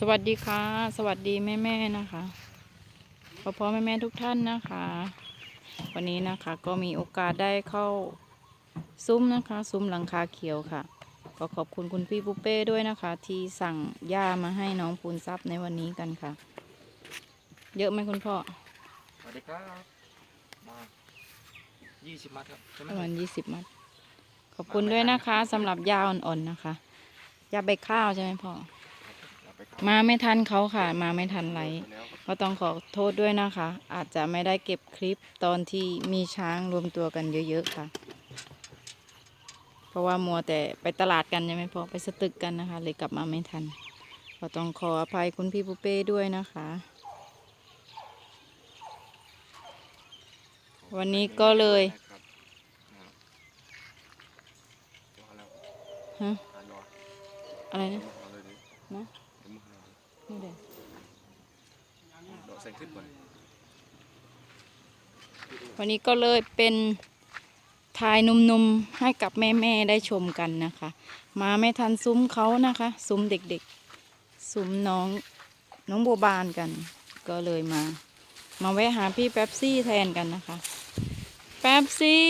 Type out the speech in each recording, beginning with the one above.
สวัสดีค่ะ สวัสดีแม่แม่ๆนะคะพ่อพ่อแม่แม่ๆทุกท่านนะคะ วันนี้นะคะก็มีโอกาสได้เข้าซุ้มนะคะ ซุ้มหลังคาเขียวค่ะ ก็ขอบคุณคุณพี่ปุเป้ด้วยนะคะ ที่สั่งหญ้ามาให้น้องปูนซับในวันนี้กันค่ะ เยอะไหมคุณพ่อสวัสดีครับมายี่สิบมัดครับใช่ไหมประมาณยี่สิบมัด ขอบคุณด้วยนะคะสำหรับหญ้าอ่อนๆนะคะหญ้าใบข้าวใช่ไหมพ่อเอาไปครับ มาไม่ทันเขาค่ะ มาไม่ทันไรไปแล้วครับก็ต้องขอโทษด้วยนะคะ อาจจะไม่ได้เก็บคลิปตอนที่มีช้างรวมตัวกันเยอะๆค่ะ เพราะว่ามัวแต่ไปตลาดกันใช่ไหมพ่อไปสตึกกันนะคะ เลยกลับมาไม่ทันก็ต้องขออภัยคุณพี่ปุเป้ด้วยนะคะ วันนี้ก็เลยฮะอะไรนะรอเลยนะ เดี๋ยวมึงรอเลยนี่เด็รอใส่ขึ้นก่อนวันนี้ก็เลยเป็นถ่ายหนุ่มๆให้กับแม่ๆได้ชมกันนะคะ มาไม่ทันซุ้มเขานะคะ ซุ้มเด็กๆ ซุ้มน้องน้องโบบานกัน ก็เลยมา มาแวะหาพี่แป๊บซี่แทนกันนะคะ แป๊บซี่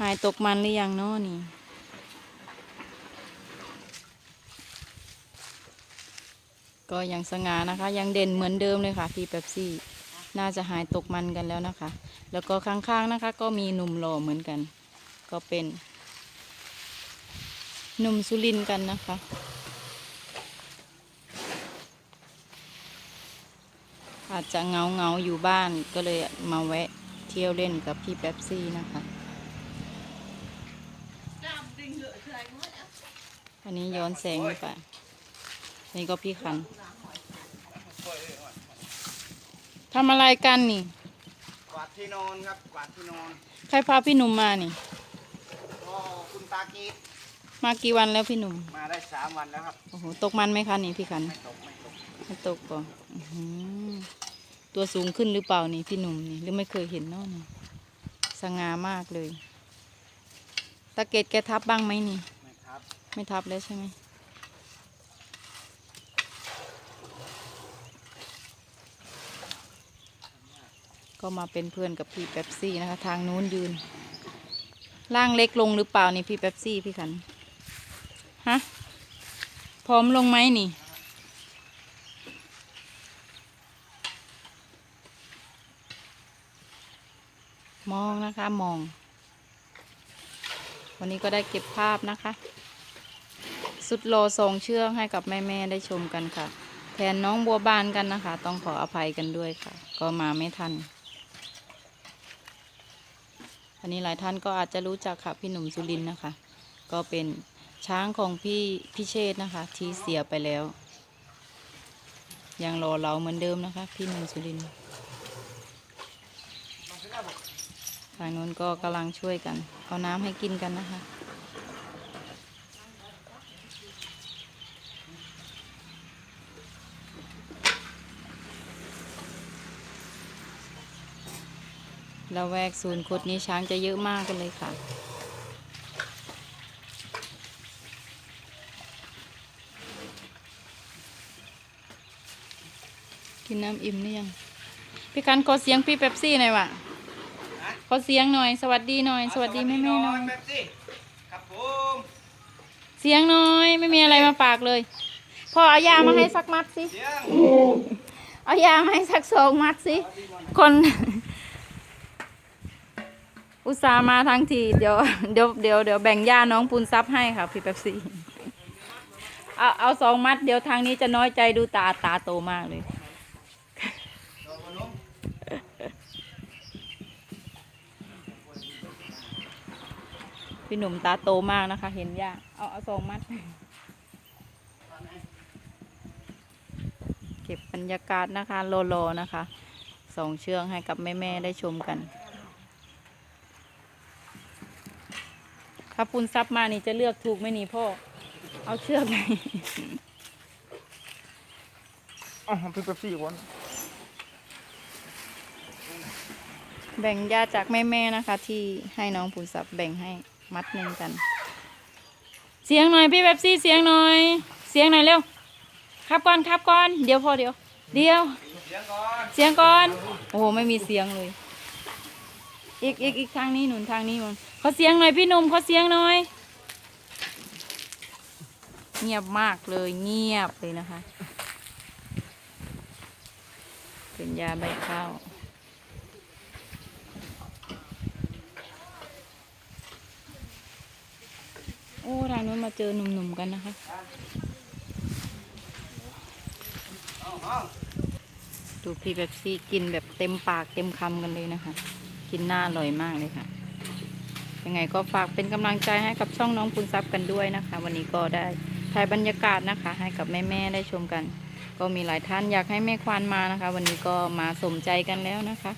หายตกมันหรือยังเนาะนี่ ก็ยังสง่านะคะ ยังเด่นเหมือนเดิมเลยค่ะ พี่แป๊บซี่ น่าจะหายตกมันกันแล้วนะคะ แล้วก็ข้างๆนะคะ ก็มีหนุ่มหล่อเหมือนกัน ก็เป็นหนุ่มสุรินกันนะคะ อาจจะเงาเงาอยู่บ้านก็เลยมาแวะเที่ยวเล่นกับพี่แป๊บซี่นะคะอันนี้ย้อนแสงหรือเปล่า นี่ก็พี่คันทำอะไรกันนี่ กวาดที่นอนครับ กวาดที่นอนใครพาพี่หนุ่มมานี่ก็คุณตากีดมากี่วันแล้วพี่หนุ่ม มาได้สามวันแล้วครับ โอ้โห ตกมันไหมคะนี่พี่คัน ไม่ตก ไม่ตก ไม่ตกป่ะอื้อหือตัวสูงขึ้นหรือเปล่านี่พี่หนุ่มนี่หรือไม่เคยเห็นเนาะนี่สง่ามากเลย ตะเกดแกทับบ้างไหมนี่ ไม่ครับ ไม่ทับแล้วใช่ไหม ก็มาเป็นเพื่อนกับพี่แป๊บซี่นะคะ ทางนู้นยืน ร่างเล็กลงหรือเปล่านี่พี่แป๊บซี่พี่ขัน ฮะ พร้อมลงไหมนี่ มองนะคะมอง วันนี้ก็ได้เก็บภาพนะคะ สุดโลทรงเชือกให้กับแม่ ๆ ได้ชมกันค่ะแทนน้องบัวบานกันนะคะ ต้องขออภัยกันด้วยค่ะ ก็มาไม่ทัน อันนี้หลายท่านก็อาจจะรู้จักค่ะพี่หนุ่มสุรินนะคะ ก็เป็นช้างของพี่พี่เชษ์นะคะ ที่เสียไปแล้ว ยังรอเราเหมือนเดิมนะคะ พี่หนุ่มสุรินทางนู้นก็กำลังช่วยกัน เอาน้ำให้กินกันนะคะ ล้วแวกศูนย์คดนี้ช้างจะเยอะมากกันเลยค่ะ กินน้ำอิ่มหรือยัง พี่คันขอเสียงพี่เป๊ปซี่หน่อยวะขอเสียงหน่อย สวัสดีหน่อย สวัสดีแม่ๆหน่อยแบบสิครับผม เสียงหน่อย ไม่มีอะไรมาฝากเลย พ่อเอายามาให้สักมัดสิเสียงเอายามาให้สักสองมัดสิ คน อุตส่าห์มาทั้งทีเดี๋ยวเดี๋ยวเดี๋ยวเดี๋ยวแบ่งยาน้องปูนซับให้ค่ะพี่เป๊ปซี่เอาเอาสองมัดเดี๋ยวทางนี้จะน้อยใจดูตาตาโตมากเลย พี่หนุ่มตาโตมากนะคะ เห็นยาเอาเอาสองมัด เก็บบรรยากาศนะคะโลโลนะคะสองเชือกให้กับแม่ ๆ ได้ชมกัน ถ้าปูนซับมานี่จะเลือกถูกไหมนี่พ่อ เอาเชือกไหนอ๋อเป็นเป๊ปซี่ก่อนแบ่งญาติจากแม่ๆนะคะ ที่ให้น้องปูนซับแบ่งให้มัดหนึ่งกัน เสียงหน่อยพี่แบบซี่เสียงหน่อย เสียงหน่อยเร็ว ครับก่อนครับก่อน เดี๋ยวพอเดี๋ยว เดี๋ยว เสียงก่อนเสียงก่อนโอ้โหไม่มีเสียงเลย อีกอีกอีกทางนี้หนุนทางนี้มันขอเสียงหน่อยพี่หนุ่มขอเสียงหน่อย เงียบมากเลยเงียบเลยนะคะ เป็นยาใบข้าวโอ้ทางนู้นมาเจอหนุ่มๆกันนะคะดูพี่แบบซี่กินแบบเต็มปากเต็มคำกันเลยนะคะ กินหน้าอร่อยมากเลยค่ะ ยังไงก็ฝากเป็นกำลังใจให้กับช่องน้องปุณทรัพย์กันด้วยนะคะ วันนี้ก็ได้ถ่ายบรรยากาศนะคะ ให้กับแม่ๆได้ชมกัน ก็มีหลายท่านอยากให้แม่ควานมานะคะ วันนี้ก็มาสมใจกันแล้วนะคะ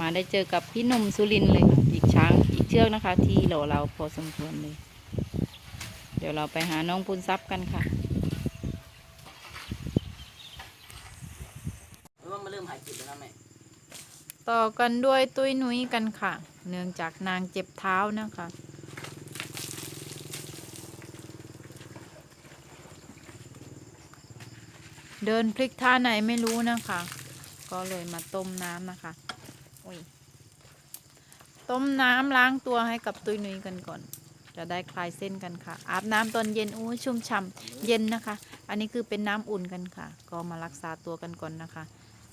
มาได้เจอกับพี่หนุ่มสุรินเลยค่ะอีกช้างอีกเชือกนะคะ ที่เหล่าเราพอสมควรเลย เดี๋ยวเราไปหาน้องปุณทรัพย์กันค่ะ ว่ามาเริ่มหายจิตแล้วนะแม่ ต่อกันด้วยตุ้ยนุ้ยกันค่ะ เนื่องจากนางเจ็บเท้านะคะ เดินพลิกท่าไหนไม่รู้นะคะ ก็เลยมาต้มน้ำนะคะโอ้ยต้มน้ำล้างตัวให้กับตุ้ยนุ้ยกันก่อน จะได้คลายเส้นกันค่ะ อาบน้ำตอนเย็นโอ้ชุ่มฉ่ำเย็นนะคะ อันนี้คือเป็นน้ำอุ่นกันค่ะ ก็มารักษาตัวกันก่อนนะคะ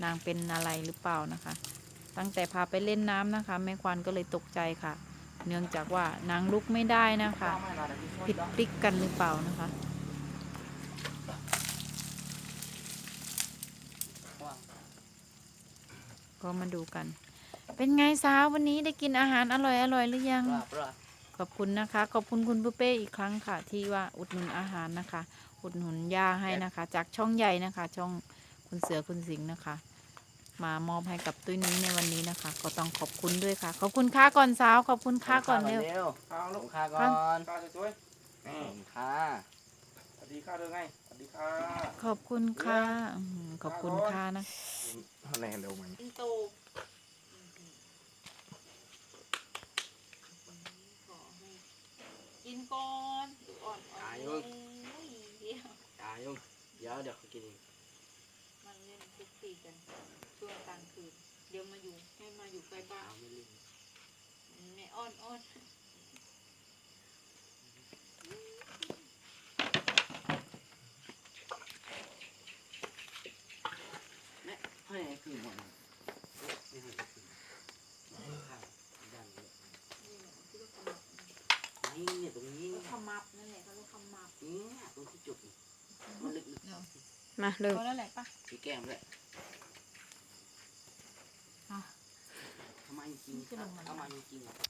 นางเป็นอะไรหรือเปล่านะคะ ตั้งแต่พาไปเล่นน้ำนะคะ แม่ควานก็เลยตกใจค่ะ เนื่องจากว่านางลุกไม่ได้นะคะ ผิดพลิกกันหรือเปล่านะคะก็มาดูกัน เป็นไงสาววันนี้ได้กินอาหารอร่อยอร่อยหรือยัง ขอบคุณนะคะ ขอบคุณคุณปุ้เป้อีกครั้งค่ะ ที่ว่าอุดหนุนอาหารนะคะ อุดหนุนย่าให้นะคะ จากช่องใหญ่นะคะ ช่องคุณเสือคุณสิงห์นะคะ มามอบให้กับตุ้ยนี้ในวันนี้นะคะ ก็ต้องขอบคุณด้วยค่ะ ขอบคุณค่าก่อนสาว ขอบคุณค่าก่อนเร็ว ข้าวลูกข้าก่อนข้าวสวยๆนี่ข้าสวัสดีข้าด้วยไงสวัสดีข้าขอบคุณค่ะอืมขอบคุณค่ะนะ แรงเร็วมันกินก่อนอ่อนตายยุ่งตายยุ่งเดี๋ยวเดี๋ยวเขากินเอง มันเล่นทุกตีกันช่วงกลางคืนเดี๋ยวมาอยู่ให้มาอยู่ใกล้บ้านเอาไม่ลืมแม่อ้อนอ้อนแม่ให้คือหมดไม่ให้คือข้าวดันเลยนี่เนี่ยตรงนี้ขมับนั่นแหละเขาเรียกขมับเนี่ยตรงที่จุดนี่มันลึก มาเลยพอแล้วแหละปะๆที่แก้มเลยอะ ทำไมจริงๆทำไมจริงๆอะ